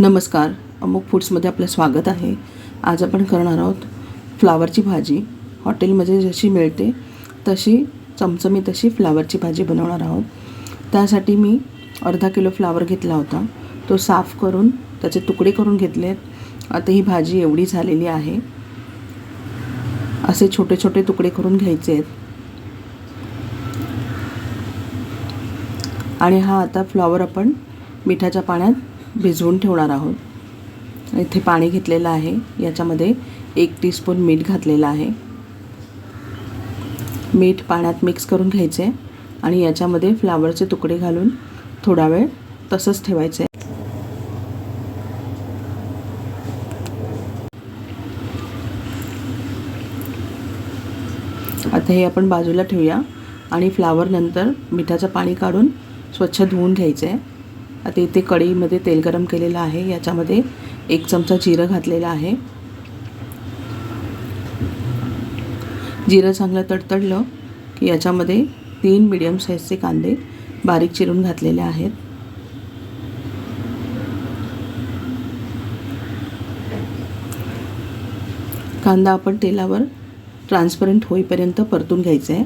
नमस्कार. अमुक फूड्समध्ये आपलं स्वागत आहे. आज आपण करणार आहोत फ्लावरची भाजी. हॉटेलमध्ये जशी मिळते तशी चमचमी तशी फ्लावरची भाजी बनवणार आहोत. त्यासाठी मी अर्धा किलो फ्लावर घेतला होता. तो साफ करून त्याचे तुकडे करून घेतलेत. आता ही भाजी एवढी झालेली आहे. असे छोटे छोटे तुकडे करून घ्यायचे आहेत. आणि हा आता फ्लॉवर आपण मिठाच्या पाण्यात भिजवून ठेवणार आहोत. इथे पाणी घेतलेलं आहे. याच्यामध्ये एक टीस्पून मीठ घातलेलं आहे. मीठ पाण्यात मिक्स करून घ्यायचे आणि याच्यामध्ये फ्लावरचे तुकडे घालून थोडा वेळ तसंच ठेवायचे. आता हे आपण बाजूला ठेवूया आणि फ्लावर नंतर मिठाचं पाणी काढून स्वच्छ धुवून घ्यायचं. आहे आता इथे कढईमध्ये तेल गरम केलेलं आहे. याच्यामध्ये एक चमचा जिरं घातलेलं आहे. जिरं चांगलं तडतडलं की याच्यामध्ये तीन मिडियम साईजचे कांदे बारीक चिरून घातलेले आहेत. कांदा आपण तेलावर ट्रान्सपरंट होईपर्यंत परतून घ्यायचं. आहे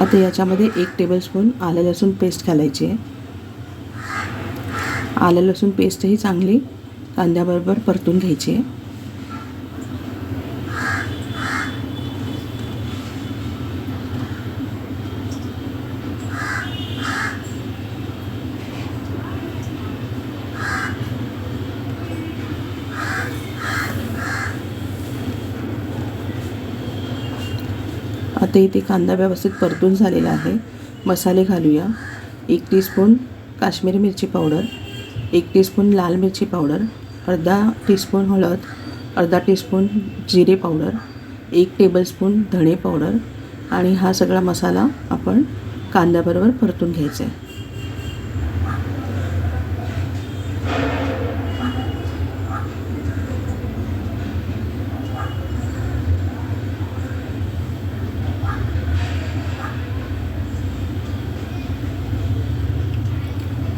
आता याच्यामध्ये एक टेबलस्पून आलं लसूण पेस्ट घालायची आहे. आलं लसूण पेस्टही चांगली कांद्याबरोबर परतून घ्यायची आहे. आता इथे कांदा व्यवस्थित परतून झालेला आहे. मसाले घालूया. एक टीस्पून काश्मीरी मिरची पावडर एक टीस्पून लाल मिरची पावडर अर्धा टीस्पून हळद अर्धा टीस्पून जिरे पावडर एक टेबलस्पून धणे पावडर आणि हा सगळा मसाला आपण कांद्याबरोबर परतून घ्यायचा आहे.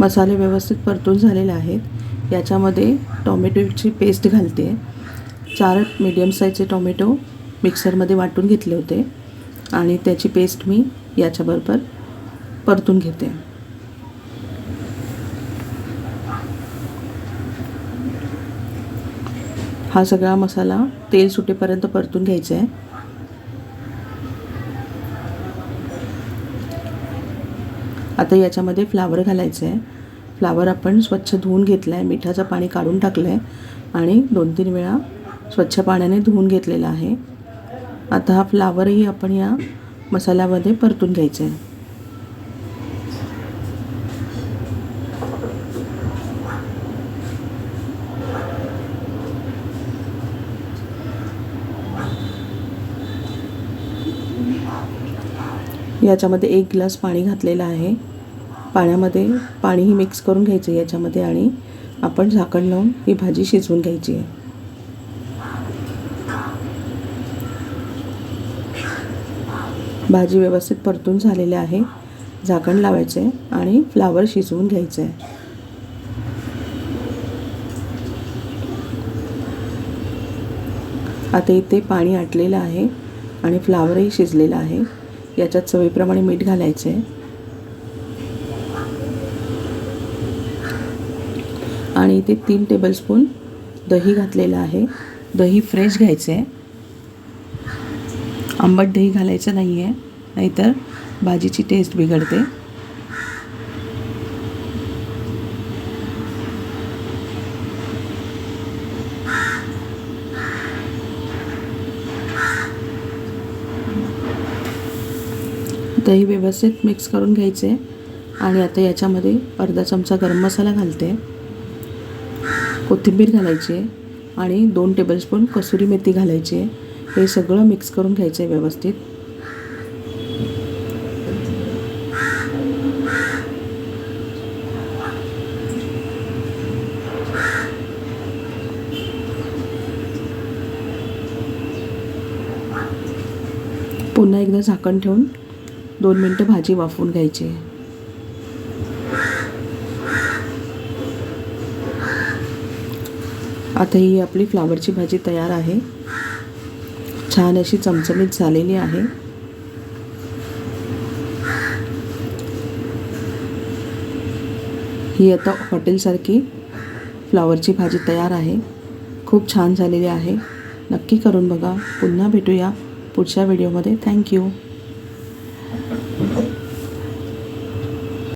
मसाले व्यवस्थित परतून झालेले आहेत. याच्यामध्ये टॉमॅटोची पेस्ट घालते. चार मीडियम साईजचे टॉमॅटो मिक्सरमध्ये वाटून घेतले होते. आणि त्याची पेस्ट मी याच्याबरोबर परतून घेते. हा सगळा मसाला तेल सुटेपर्यंत परतून घ्यायचा आहे. आता याच्यामध्ये फ्लावर घालायचं आहे फ्लावर आपण स्वच्छ धुवून घेतलं आहे मिठाचं पाणी काढून टाकलं आहे आणि दोन तीन वेळा स्वच्छ पाण्याने धुवून घेतलेलं आहे. आता हा फ्लावरही आपण या मसाल्यामध्ये परतून घ्यायचा आहे याच्यामध्ये एक ग्लास पाणी घातलेलं आहे. पाण्यामध्ये पाणीही मिक्स करून घ्यायचं याच्यामध्ये आणि आपण झाकण लावून ही भाजी शिजवून घ्यायची आहे. भाजी व्यवस्थित परतून झालेली आहे. झाकण लावायचं आहे आणि फ्लावर शिजवून घ्यायचं आहे. आता इथे पाणी आटलेलं आहे आणि फ्लावरही शिजलेलं आहे. याच्यात चवीप्रमाणे मीठ घालायचं आहे. आणि इथे तीन टेबलस्पून दही घातलेलं आहे. दही फ्रेश घ्यायचं आहे आंबट दही घालायचं नाही आहे नाहीतर भाजीची टेस्ट बिघडते. दही व्यवस्थित मिक्स करून घ्यायचे आणि आता याच्यामध्ये अर्धा चमचा गरम मसाला घालते. कोथिंबीर घालायची आणि दोन टेबलस्पून कसुरी मेथी घालायची हे सगळं मिक्स करून घ्यायचं आहे व्यवस्थित. पुन्हा एकदा झाकण ठेवून दोन मिनटं भाजी वाफवून घ्यायची आहे. आता ही आपली फ्लावरची भाजी तयार आहे. छान अशी चमचमीत झालेली आहे. ही आता हॉटेलसारखी फ्लावरची भाजी तयार आहे. खूप छान झालेली आहे. नक्की करून बघा. पुन्हा भेटूया पुढच्या व्हिडिओमध्ये. थँक्यू